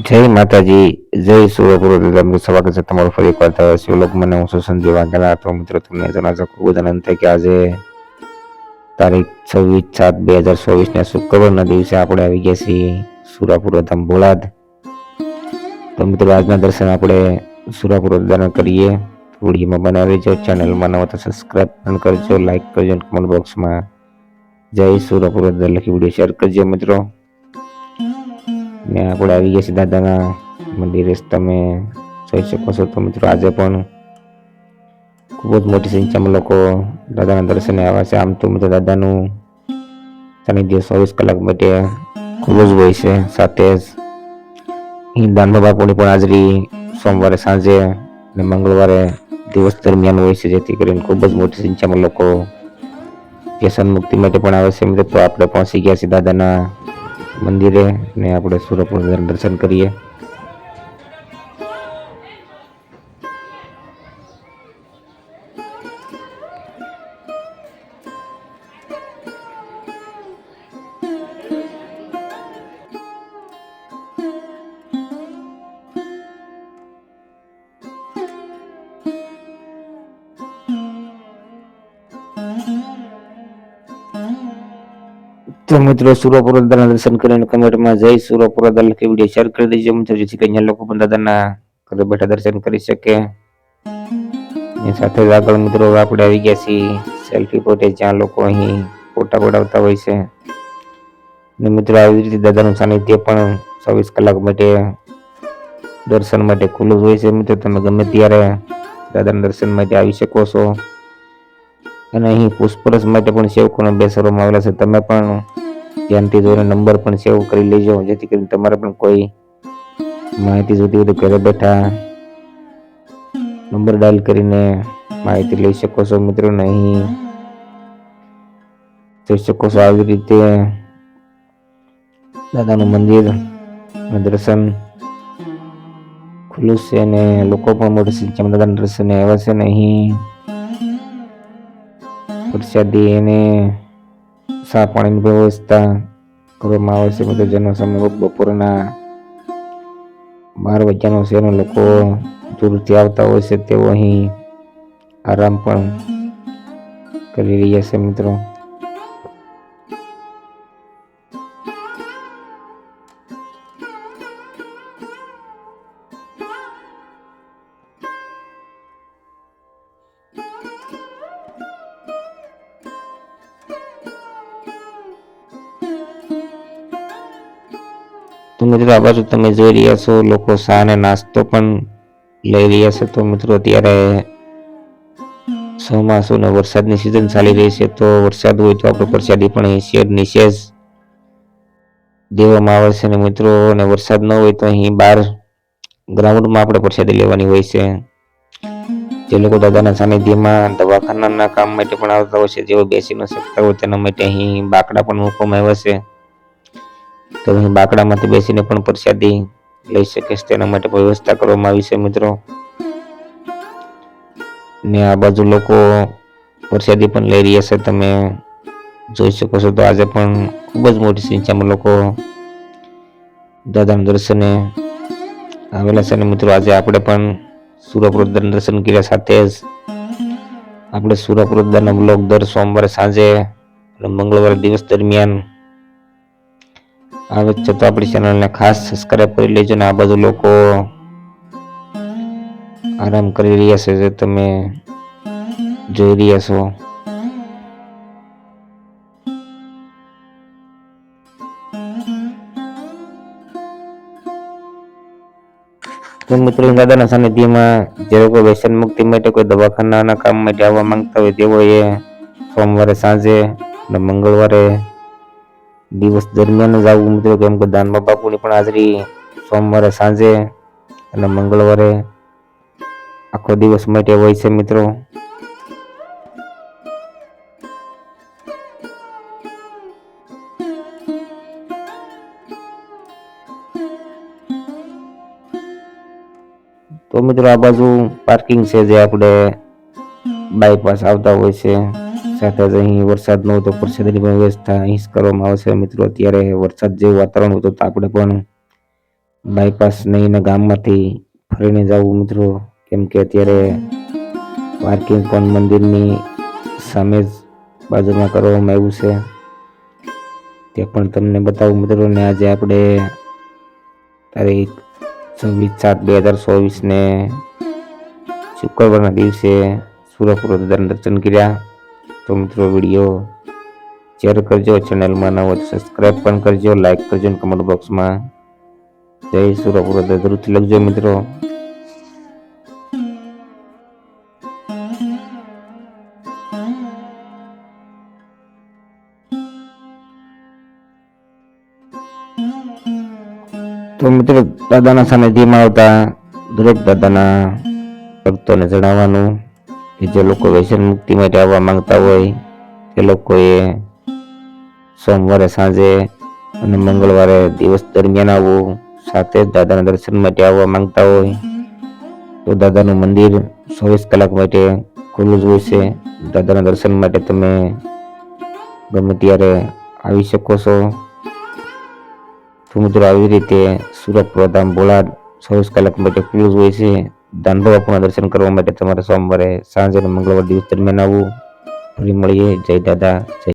જય માતાજી, જય સુરપુર તમને સ્વાગત છે તમારું ફરી એકવાર થયો શિવલોક મને. હું છું સંજય વાઘેલા તો મિત્રો, તમને જણાવશો ખૂબ જ આનંદ થાય કે આજે તારીખ છવ્વીસ સાત બે હજાર ચોવીસ ના શુક્રવારના દિવસે આપણે આવી ગયા છીએ સુરાપુર ધામ બોલાદ તો મિત્રો, આજના દર્શન આપણે સુરાપુર દાના કરીએ. વિડીયોમાં બનાવી જો ચેનલમાં નવો તો સબસ્ક્રાઈબ પણ કરજો લાઈક કરજો કમેન્ટ બોક્સમાં જય સુરાપુર લખી વીડિયો શેર કરજો મિત્રો. ને આપણે આવી ગયા છીએ દાદાના મંદિરે. તમે જોઈ શકો છો તો મિત્રો આજે પણ ખૂબ જ મોટી સંખ્યામાં લોકો દાદાના દર્શને આવ્યા છે. આમ તો મિત્રો દાદાનું સાનિધ્ય ચોવીસ કલાક માટે ખૂબ જ હોય છે. સાથે જ અહીં બાપુની પણ હાજરી સોમવારે સાંજે અને મંગળવારે દિવસ દરમિયાન હોય છે, જેથી કરીને ખૂબ જ મોટી સંખ્યામાં લોકો વ્યસન મુક્તિ માટે પણ આવે છે. મિત્રો તો આપણે પહોંચી ગયા છીએ દાદાના મંદિરે ને આપણે સુરપુર દર્શન કરીએ. તો મિત્રો સુરપુરદાના દર્શન કરીને કમેન્ટમાં જય સુરપુરદા લખી વીડિયો શેર કરી દેજો મિત્રો, જેથી કરીને લોકો પણ દાદાના ઘરે બેઠા દર્શન કરી શકે. એ સાથે આગળ મિત્રો આપણે આવી ગયા છીએ. સેલ્ફી પોતે જ્યાં લોકો અહીં ફોટા પડાવતા હોય છે. ને મિત્રો આવી રીતે દાદાનું સાનિધ્ય પણ ચોવીસ કલાક માટે દર્શન માટે ખુલ્લું હોય છે મિત્રો. તમે ગમે ત્યારે દાદાના દર્શન માટે આવી શકો છો. અને અહીં પુષ્પરસ માટે પણ સેવકોને બેસવામાં આવેલા છે. તમે પણ ધ્યાનથી જોઈને નંબર પણ સેવ કરી લેજો, જેથી કરીને તમારે પણ કોઈ માહિતી જોતી હોય તો ઘરે બેઠા નંબર ડાયલ કરીને માહિતી લઈ શકો છો મિત્રો. નહીં જોઈ શકો છો આવી રીતે દાદાનું મંદિર દર્શન ખુલ્લું છે અને લોકો પણ મોટી સંખ્યામાં દાદાના દર્શને આવ્યા છે. ને અહીં પ્રસાદી અને ચા પાણીની વ્યવસ્થા કરવામાં આવે છે. બધા જેનો સમય બપોરના બાર વાગ્યાનો શહેરના લોકો દૂરથી આવતા હોય છે. તેઓ અહીં આરામ પણ કરી રહ્યા છે મિત્રો. તો મિત્રો, આ બાજુ તમે જોઈ રહ્યા છો, લોકો અને નાસ્તો પણ લઈ રહ્યા છે. તો મિત્રો, અત્યારે ચોમાસું ને વરસાદની સિઝન ચાલી રહી છે. તો વરસાદ હોય તો આપણે પ્રસાદી પણ શેર નિશેષ દેવામાં આવે છે અને મિત્રો. અને વરસાદ ન હોય તો અહીં બહાર ગ્રાઉન્ડમાં આપણે પ્રસાદી લેવાની હોય છે. જે લોકો દાદાના સાનિધ્યમાં દવાખાનાના કામ માટે પણ આવતા હોય છે. જેઓ બેસી ન શકતા હોય તેના માટે અહીં બાકડા પણ મૂકવામાં આવ્યા છે. તો બાકડામાંથી બેસીને પણ પ્રસાદી લઈ શકે તેના માટે વ્યવસ્થા કરવામાં આવી છે મિત્રો. ને આ બાજુ લોકો પ્રસાદી પણ લઈ રહ્યા છે. તમે જોઈ શકો છો તો આજે પણ ખૂબ જ મોટી સંખ્યામાં લોકો દાદાના દર્શને આવેલા છે. અને મિત્રો આજે આપણે પણ સુરપ્રોદાના દર્શન કર્યા સાથે જ આપણે સુરપ્રોદાના બ્લોગ દર સોમવારે સાંજે અને મંગળવારે દિવસ દરમિયાન આવે છે તો આપણી ચેનલને ખાસ સબસ્ક્રાઇબ કરી લેજો ને આ બધું લોકો આરામ કરી રહ્યા છે જે તમે જોઈ રહ્યા છો. મિત્રો, દાદાના સાનિધ્યમાં જે લોકો વ્યસન મુક્તિ માટે કોઈ દવાખાનાના કામ માટે આવવા માંગતા હોય તેઓએ સોમવારે સાંજે અને મંગળવારે દિવસ દરમિયાન જ આવવું મિત્રો કેમ કે દાનબા બાપુની પણ હાજરી સોમવારે, સાંજે અને મંગળવારે આખો દિવસ માટે હોય છે મિત્રો. તો મિત્રો આ બાજુ પાર્કિંગ છે જે આપણે બાયપાસ આવતા હોય છે. સાથે જ અહીં વરસાદ ન હોય તો પ્રસાદની પણ વ્યવસ્થા અહીં જ કરવામાં આવશે મિત્રો. અત્યારે વરસાદ જેવું વાતાવરણ હતું તો આપણે પણ બાયપાસ નહીં ગામમાંથી ફરીને જવું મિત્રો. કેમ કે અત્યારે પાર્કિંગ પણ મંદિરની સામે જ બાજુમાં કરવામાં આવ્યું છે. તે પણ તમને બતાવું મિત્રો ને આજે આપણે તારીખ છવ્વીસ સાત બે હજાર ચોવીસને શુક્રવારના દિવસે સુરપુર દર્શન કર્યા. તો મિત્રો વીડિયો શેર કરજો ચેનલમાં નવો સબસ્ક્રાઈબ પણ કરજો લાઈક કરજો અને કમેન્ટ બોક્સમાં જય સુરપુર જરૂરથી લખજો મિત્રો. તો મિત્રો દાદાના સાનિધ્યમાં આવતા દરેક દાદાના ભક્તોને જણાવવાનું. કે જે લોકો વ્યસન મુક્તિ માટે આવવા માંગતા હોય, તે લોકોએ સોમવારે સાંજે અને મંગળવારે દિવસ દરમિયાન આવવું સાથે જ દાદાના દર્શન માટે આવવા માંગતા હોય. તો દાદાનું મંદિર ચોવીસ કલાક માટે ખુલ્લું જ હોય છે. દાદાના દર્શન માટે તમે ગમે ત્યારે આવી શકો છો. તો મિત્રો, આવી રીતે સુરત પ્રધામ બોલાદ ચોવીસ કલાક માટે ખુલ્લું જ હોય છે. બાપુના દર્શન કરવા માટે તમારે સોમવારે સાંજે અને મંગળવાર દિવસ દરમિયાન આવવું. ફરી મળીએ. જય દાદા, જય